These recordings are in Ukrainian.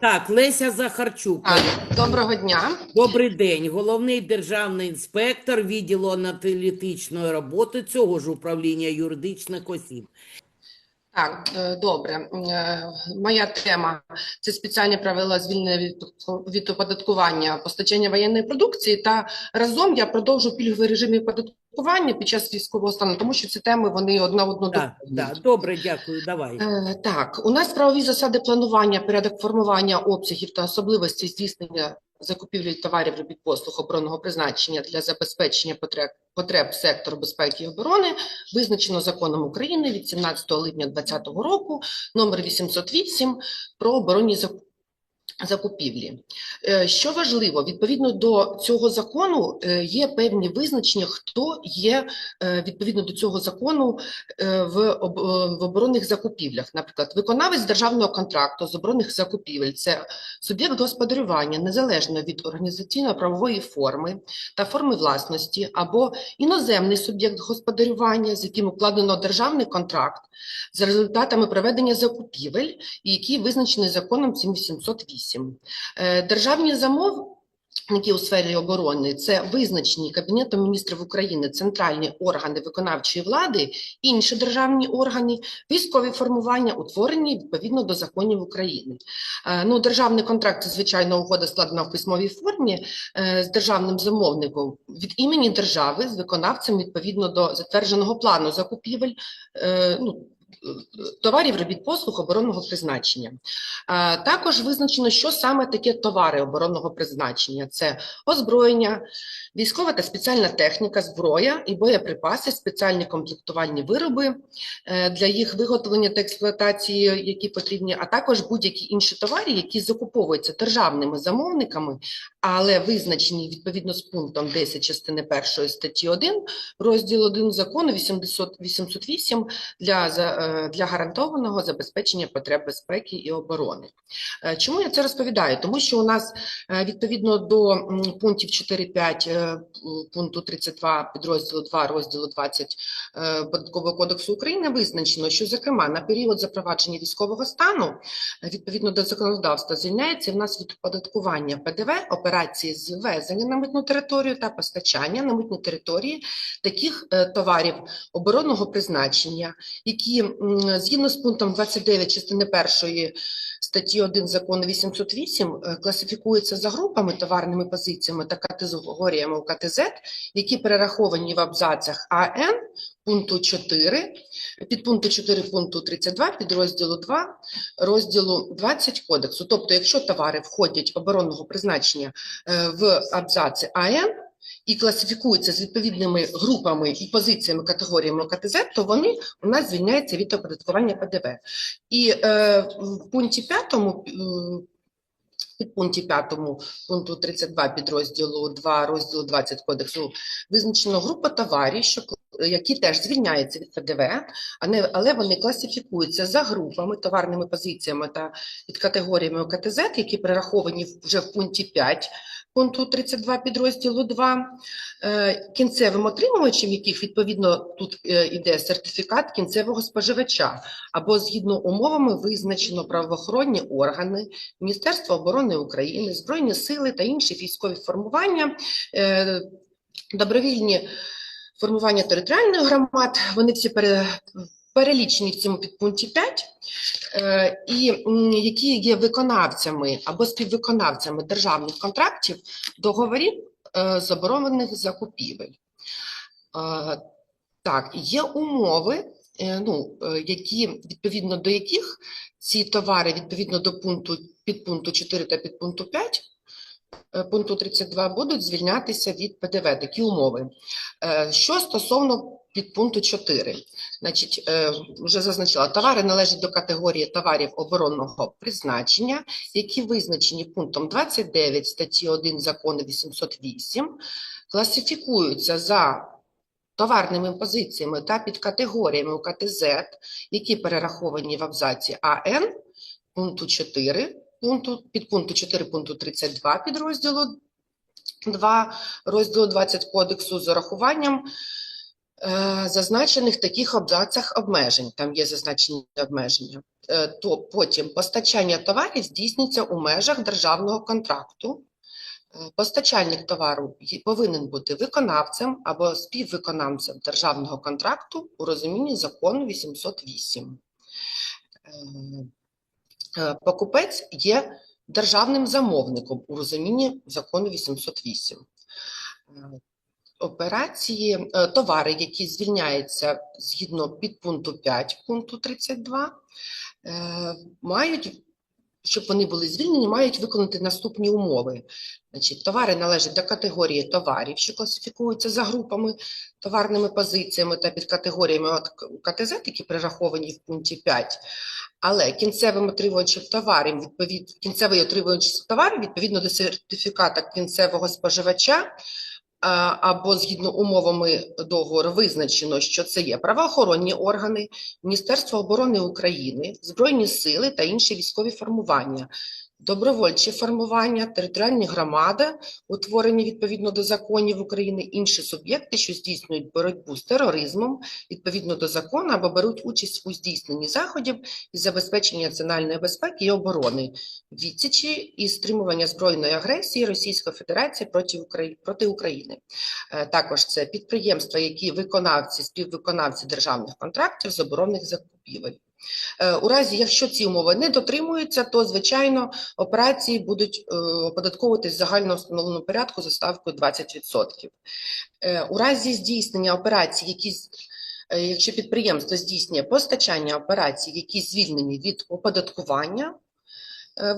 Так, Леся Захарчук. А, Доброго дня. Добрий день. Головний державний інспектор відділу аналітичної роботи цього ж управління юридичних осіб. Так, е, добре. Е, Моя тема це спеціальні правила звільнення від, від оподаткування постачання воєнної продукції. Та разом я продовжу пільговий режим оподаткування під час військового стану, тому що ці теми вони одна одну Так, так, добре, дякую. Давай. Е, Так, у нас правові засади планування, порядок формування обсягів та особливості здійснення закупівлі товарів робіт послуг оборонного призначення для забезпечення потреб, потреб сектору безпеки і оборони визначено законом України від 17 липня 2020 року номер 808 про оборонні закупівлі. Закупівлі, е, що важливо, відповідно до цього закону е, є певні визначення, хто є е, відповідно до цього закону в оборонних закупівлях. Наприклад, виконавець державного контракту з оборонних закупівель це суб'єкт господарювання незалежно від організаційно-правової форми та форми власності, або іноземний суб'єкт господарювання, з яким укладено державний контракт за результатами проведення закупівель, і який визначений законом 7708. 8. Е, державні замов які у сфері оборони це визначені Кабінетом міністрів України центральні органи виконавчої влади, інші державні органи, військові формування, утворені відповідно до законів України. Е, ну, Державний контракт, звичайно, угода складена в письмовій формі е, з державним замовником від імені держави з виконавцем відповідно до затвердженого плану закупівель. ну, Товарів робіт послуг оборонного призначення. Також визначено, що саме таке товари оборонного призначення: це озброєння, військова та спеціальна техніка, зброя і боєприпаси, спеціальні комплектувальні вироби е, для їх виготовлення та експлуатації, які потрібні, а також будь-які інші товари, які закуповуються державними замовниками, але визначені відповідно з пунктом 10 частини 1 статті 1 розділ 1 закону 800 808 для, е, для гарантованого забезпечення потреб безпеки і оборони. Е, Чому я це розповідаю? Тому що у нас е, відповідно до пунктів 4.5 е, м, пункту 32 підрозділу 2 розділу 20 е, Податкового кодексу України визначено, що зокрема на період запровадження військового стану відповідно до законодавства звільняється в нас від оподаткування ПДВ операції з ввезення на митну територію та постачання на митні території таких е, товарів оборонного призначення, які згідно з пунктом 29 частини першої статті 1 закону 808 е, класифікуються за групами товарними позиціями та категоріями УКТЗ, які перераховані в абзацах АН пункту 4, під пункту 4 пункту 32 підрозділу 2 розділу 20 кодексу. Тобто, якщо товари входять оборонного призначення е, в абзаці АН, і класифікуються з відповідними групами і позиціями категоріями КТЗ, то вони у нас звільняються від оподаткування ПДВ. І е, в пункті 5 під пункті 5 пункту 32 підрозділу 2 розділу 20 кодексу визначено група товарів, що які теж звільняються від ПДВ, але вони класифікуються за групами, товарними позиціями та від категоріями ОКТЗ, які перераховані вже в пункті 5 пункту 32 підрозділу 2, е, кінцевим отримувачем яких відповідно тут е, іде сертифікат кінцевого споживача, або згідно умовами визначено правоохоронні органи, Міністерство оборони України, Збройні сили та інші військові формування, е, добровільні формування територіальних громад, вони всі пере, перелічені в цьому підпункті 5, е, і які є виконавцями або співвиконавцями державних контрактів, договорів е, заборонених закупівель. Е, Так, є умови, ну, які, відповідно до яких ці товари відповідно до пункту підпункту 4 та підпункту 5 е, пункту 32 будуть звільнятися від ПДВ. Такі умови. Е, Що стосовно підпункту 4, значить, е, вже зазначила, товари належать до категорії товарів оборонного призначення, які визначені пунктом 29 статті 1 закону 808, класифікуються за товарними позиціями та підкатегоріями УКТЗ, які перераховані в абзаці АН пункту 4, пункту, підпункту 4 пункту 32 підрозділу 2 розділу 20 кодексу з урахуванням е, зазначених таких абзацах обмежень. Там є зазначені обмеження. е, то потім постачання товарів здійснюється у межах державного контракту. Е, Постачальник товару повинен бути виконавцем або співвиконавцем державного контракту у розумінні закону 808. Е, Покупець є державним замовником у розумінні закону 808. Е, Операції, е, товари, які звільняються згідно підпункту 5 пункту 32, е, мають, щоб вони були звільнені, мають виконати наступні умови. Значить, товари належать до категорії товарів, що класифікуються за групами, товарними позиціями та підкатегоріями от КТЗ, які прираховані в пункті 5. Але кінцевим отримувачем товарів, відповід, кінцевий отримувач товарів відповідно до сертифіката кінцевого споживача або згідно умовами договору визначено, що це є правоохоронні органи, Міністерство оборони України, Збройні сили та інші військові формування, добровольчі формування, територіальні громади, утворені відповідно до законів України, інші суб'єкти, що здійснюють боротьбу з тероризмом відповідно до закону або беруть участь у здійсненні заходів із забезпечення національної безпеки і оборони, відсічі і стримування збройної агресії Російської Федерації проти України. Проти України. Е, Також це підприємства, які виконавці, співвиконавці державних контрактів з оборонних закупівель. Е, У разі, якщо ці умови не дотримуються, то звичайно операції будуть е, оподатковуватись загально встановленому порядку за ставкою 20%. Е, У разі здійснення операцій, які якщо підприємство здійснює постачання операцій, які звільнені від оподаткування,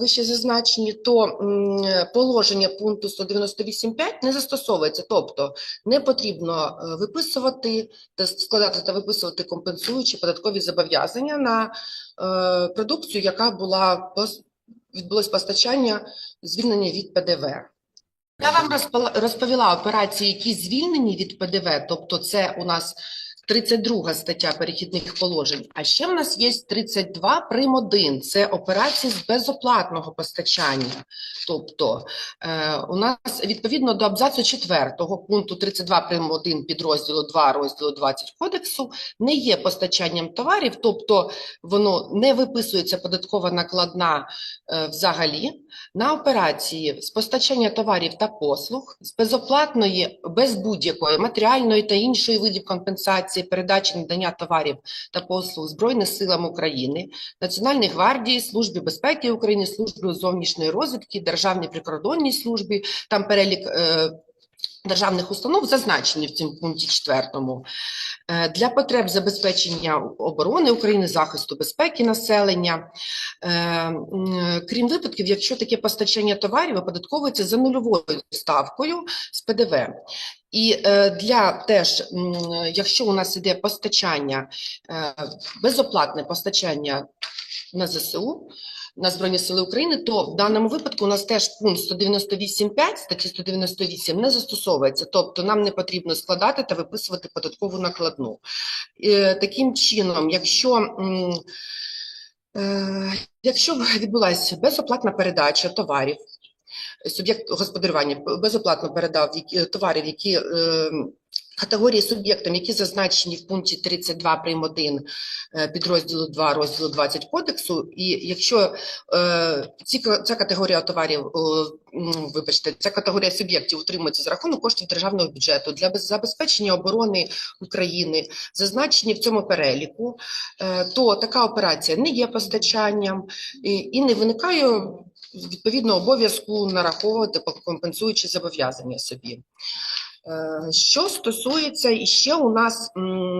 вище зазначені, то е, положення пункту 198.5 не застосовується, тобто не потрібно е, виписувати складати та виписувати компенсуючі податкові зобов'язання на е, продукцію, яка була відбулось постачання звільнення від ПДВ. Я вам розповіла операції, які звільнені від ПДВ, тобто це у нас 32 стаття перехідних положень. А ще в нас є 32 прим. 1, це операції з безоплатного постачання. Тобто е, у нас відповідно до абзацу 4 пункту 32 прим. 1 підрозділу 2 розділу 20 кодексу не є постачанням товарів, тобто воно не виписується податкова накладна е, взагалі на операції з постачання товарів та послуг, з безоплатної, без будь-якої матеріальної та іншої видів компенсації, передачі надання товарів та послуг Збройним силам України, Національній гвардії, Службі безпеки України, Службі зовнішньої розвідки, Державній прикордонній службі, там перелік е, державних установ зазначені в цьому пункті четвертому. Е, Для потреб забезпечення оборони України, захисту безпеки населення, Е, крім випадків, якщо таке постачання товарів оподатковується за нульовою ставкою з ПДВ. І е, для теж, якщо у нас іде постачання, е, безоплатне постачання на ЗСУ, на Збройні Сили України, то в даному випадку у нас теж пункт 198.5 статті 198 не застосовується, тобто нам не потрібно складати та виписувати податкову накладну. Е, Таким чином, якщо Якщо відбулася безоплатна передача товарів, суб'єкт господарювання безоплатно передав товарів, які е, категорії суб'єктам, які зазначені в пункті 32 прим. 1 е, підрозділу 2 розділу 20 кодексу, і якщо е, ці, ця категорія товарів, е, вибачте, ця категорія суб'єктів утримується за рахунок коштів державного бюджету для без- забезпечення оборони України, зазначені в цьому переліку, е, то така операція не є постачанням і, і не виникає відповідно обов'язку нараховувати компенсуючі зобов'язання собі. Е, Що стосується і ще у нас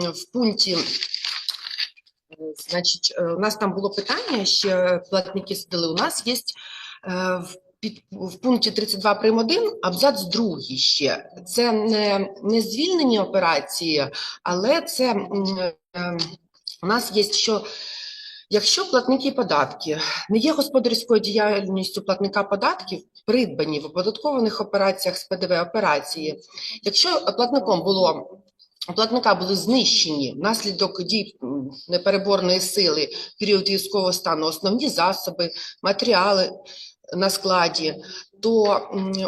в пункті, е, значить, е, у нас там було питання, ще платники задали. У нас є в під в пункті 32 прим. 1 абзац другий ще. Це не, не звільнені операції, але це е, у нас є що. Якщо платники податки не є господарською діяльністю платника податків, придбані в оподаткованих операціях з ПДВ операції, якщо платником було платника були знищені внаслідок дій непереборної сили в період військового стану основні засоби, матеріали на складі, то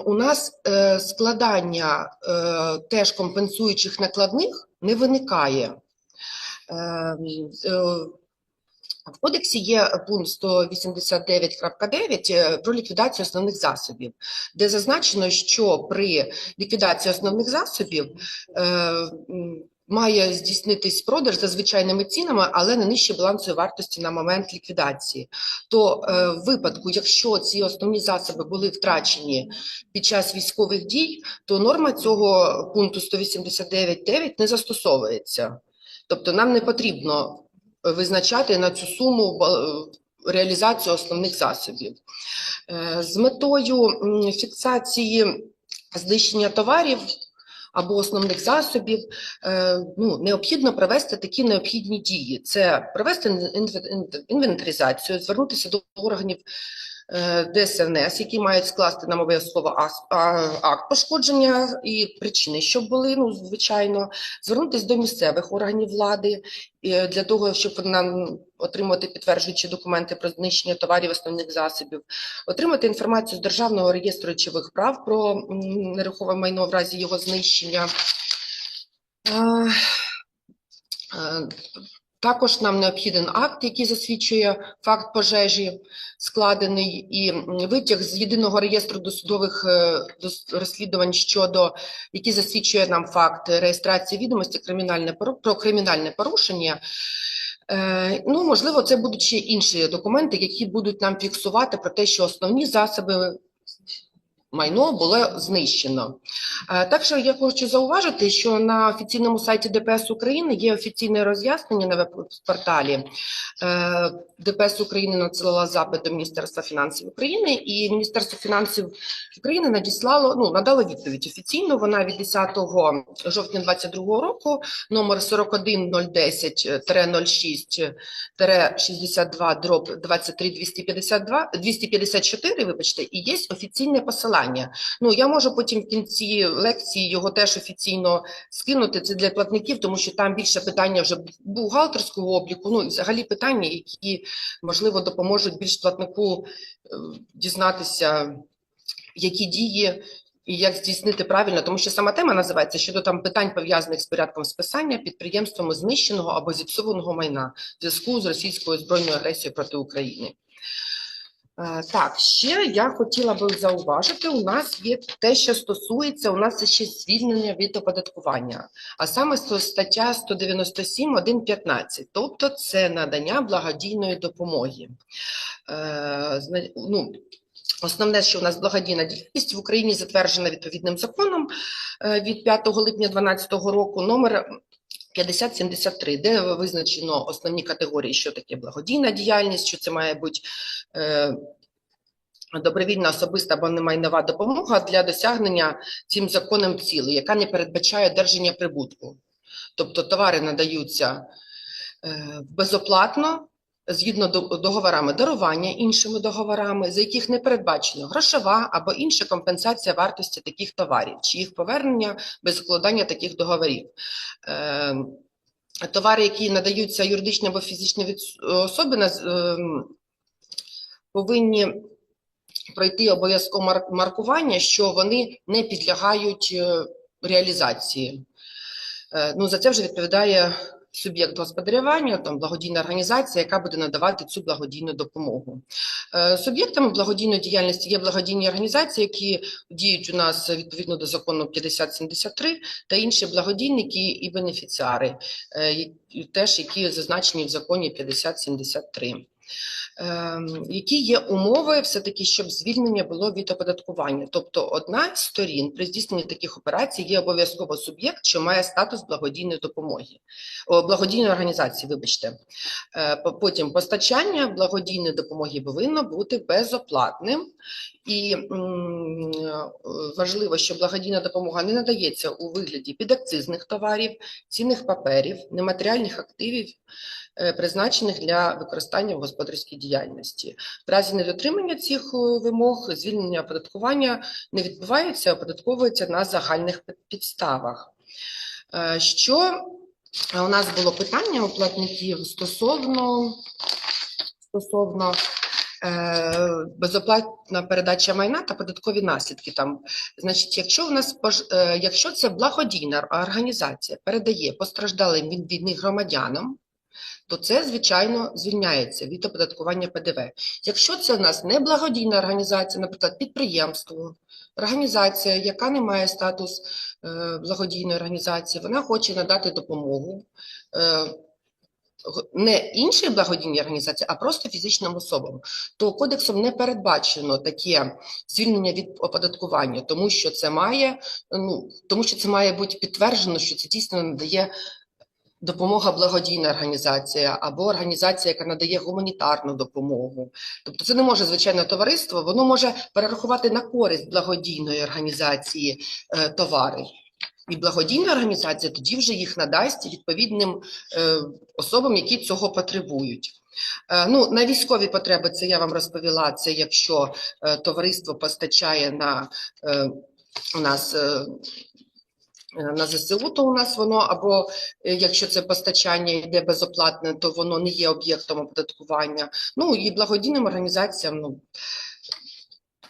у нас е, складання е, теж компенсуючих накладних не виникає. В кодексі є пункт 189.9 е, про ліквідацію основних засобів, де зазначено, що при ліквідації основних засобів е, має здійснитись продаж за звичайними цінами, але не нижче балансової вартості на момент ліквідації. То е, в випадку, якщо ці основні засоби були втрачені під час військових дій, то норма цього пункту 189.9 не застосовується. Тобто нам не потрібно визначати на цю суму ба- реалізацію основних засобів. Е, З метою фіксації знищення товарів або основних засобів е, ну, необхідно провести такі необхідні дії. Це провести інве- інве- інвентаризацію, звернутися до органів е, ДСНС, які мають скласти нам обов'язково акт пошкодження і причини, що були, ну, звичайно, звернутися до місцевих органів влади е, для того, щоб нам отримати підтверджуючі документи про знищення товарів основних засобів, отримати інформацію з Державного реєстру речових прав про м, нерухоме майно в разі його знищення. Також нам необхіден акт, який засвідчує факт пожежі, складений, і витяг з єдиного реєстру досудових е, розслідувань щодо який засвідчує нам факт реєстрації відомості кримінальне про кримінальне порушення. Е, Ну, можливо, це будуть ще інші документи, які будуть нам фіксувати про те, що основні засоби майно було знищено. Е, Так що я хочу зауважити, що на офіційному сайті ДПС України є офіційне роз'яснення на веб-порталі. Е, ДПС України надсилала запит до Міністерства фінансів України, і Міністерство фінансів України надіслало, ну, надало відповідь офіційно. Вона від 10 жовтня 2022 року, номер 41006-62 дроб 23 252, 254, вибачте, і є офіційне посилання. Ну, я можу потім в кінці лекції його теж офіційно скинути. Це для платників, тому що там більше питання вже бухгалтерського обліку, ну і взагалі питання, які, можливо, допоможуть більш платнику е, дізнатися, які дії і як здійснити правильно, тому що сама тема називається щодо там питань пов'язаних з порядком списання підприємствами знищеного або зіпсованого майна в зв'язку з російською збройною агресією проти України. Е, Так, ще я хотіла би зауважити, у нас є те, що стосується, у нас ще звільнення від оподаткування, а саме стаття 197, 1.15, тобто це надання благодійної допомоги. Е, ну, Основне, що у нас благодійна діяльність в Україні затверджена відповідним законом е, від 5 липня 2012 року, номер 5073, де визначено основні категорії, що таке благодійна діяльність, що це має бути е, добровільна особиста або немайнова допомога для досягнення цим законом цілей, яка не передбачає одержання прибутку. Тобто товари надаються е, безоплатно, згідно до- договорами дарування іншими договорами, за яких не передбачено грошова або інша компенсація вартості таких товарів, чи їх повернення без укладання таких договорів. Е, Товари, які надаються юридичні або фізичні від- особи, ем, повинні пройти обов'язково маркування, що вони не підлягають е, реалізації. Е, Ну, за це вже відповідає суб'єкт господарювання, там благодійна організація, яка буде надавати цю благодійну допомогу. Е, Суб'єктами благодійної діяльності є благодійні організації, які діють у нас відповідно до закону 5073, та інші благодійники і бенефіціари, е, теж які зазначені в законі 5073. Ем, Які є умови все-таки, щоб звільнення було від оподаткування? Тобто одна з сторін при здійсненні таких операцій є обов'язково суб'єкт, що має статус благодійної допомоги, благодійної організації, вибачте. Е, Потім постачання благодійної допомоги повинно бути безоплатним. І важливо, що благодійна допомога не надається у вигляді підакцизних товарів, цінних паперів, нематеріальних активів, е, призначених для використання в господарській діяльності. В разі недотримання цих е, вимог звільнення оподаткування не відбувається, оподатковується на загальних підставах. Е, Що е, у нас було питання у платників стосовно, стосовно безоплатна передача майна та податкові наслідки. Там, значить, якщо у нас якщо це благодійна організація передає постраждалим від війни громадянам, то це, звичайно, звільняється від оподаткування ПДВ. Якщо це у нас не благодійна організація, наприклад, підприємство, організація, яка не має статус е, благодійної організації, вона хоче надати допомогу е, не іншій благодійній організації, а просто фізичним особам, то кодексом не передбачено таке звільнення від оподаткування, тому що це має ну тому, що це має бути підтверджено, що це дійсно надає допомога благодійна організація або організація, яка надає гуманітарну допомогу. Тобто, це не може звичайне товариство, воно може перерахувати на користь благодійної організації е, товари. І благодійна організація тоді вже їх надасть відповідним е, особам, які цього потребують. Е, Ну, на військові потреби це я вам розповіла. Це якщо е, товариство постачає на е, у нас е, на ЗСУ, то у нас воно або е, якщо це постачання йде безоплатне, то воно не є об'єктом оподаткування. Ну і благодійним організаціям, ну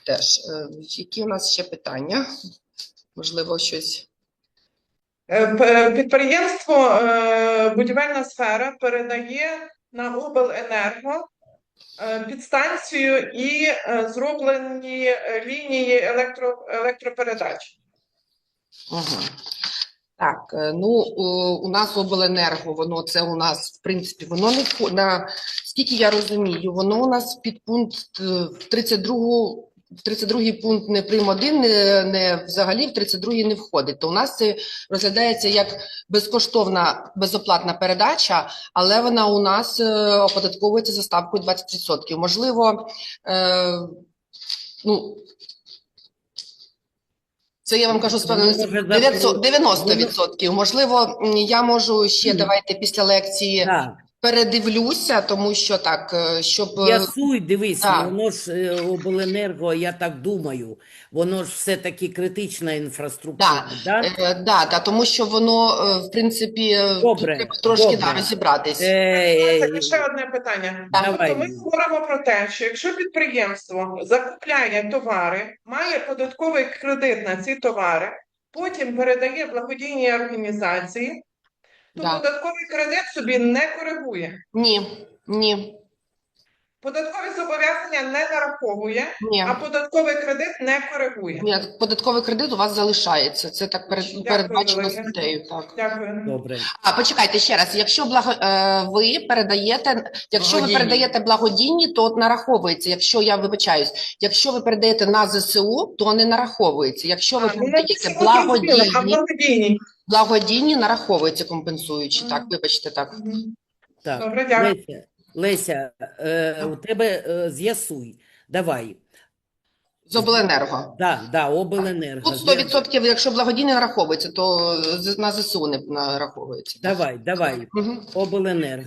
теж. Е, Які у нас ще питання? Можливо, щось. Е, Підприємство е, будівельна сфера передає на обленерго е, підстанцію і е, зроблені е, лінії електро, електропередач. Угу. Так, е, ну у, у нас обленерго, воно це у нас, в принципі, воно не на скільки я розумію, воно у нас під пункт е, в 32 в 32 пункт не прим. 1, не, не взагалі в 32 не входить. То у нас це розглядається як безкоштовна безоплатна передача, але вона у нас е, оподатковується за ставкою 20%. Можливо, е, ну це я вам кажу з 900 запро- 90%. Можливо, я можу ще давайте після лекції Так, передивлюся, тому що так, е, щоб е, Ясуй, дивись, так. воно ж е, обленерго, я так думаю, воно ж все-таки критична інфраструктура, да? е, да, да, тому що воно е, в принципі е, Добре, треба трошки добре. да, розібратись. Е, Це ще одне питання. Давай. Тобто ми говоримо про те, що якщо підприємство закупляє товари, має податковий кредит на ці товари, потім передає благодійній організації, то Да. податковий кредит собі не коригує. Ні, ні, Податкові зобов'язання не нараховує, ні. а податковий кредит не коригує. Ні, податковий кредит у вас залишається. Це так перед, Дякую передбачено велике. статтею. Так. Дякую. Добре. А почекайте ще раз. Якщо благо, е, ви передаєте, якщо ви передаєте благодійні, то от нараховується. Якщо я вибачаюсь, якщо ви передаєте на ЗСУ, то не нараховується. Якщо ви А, ну, передаєте зрозуміло, а благодійні, благодійні. нараховуються, компенсуючи. Так, вибачте, так. Так, Добре, дякую. Леся, Леся, е, у тебе е, з'ясуй. Давай. З обленерго. Да, да, обленерго. Тут 100%, якщо благодійне нараховується, то з- на ЗСУ не нараховується. Давай, давай. Мгм. Обленерго.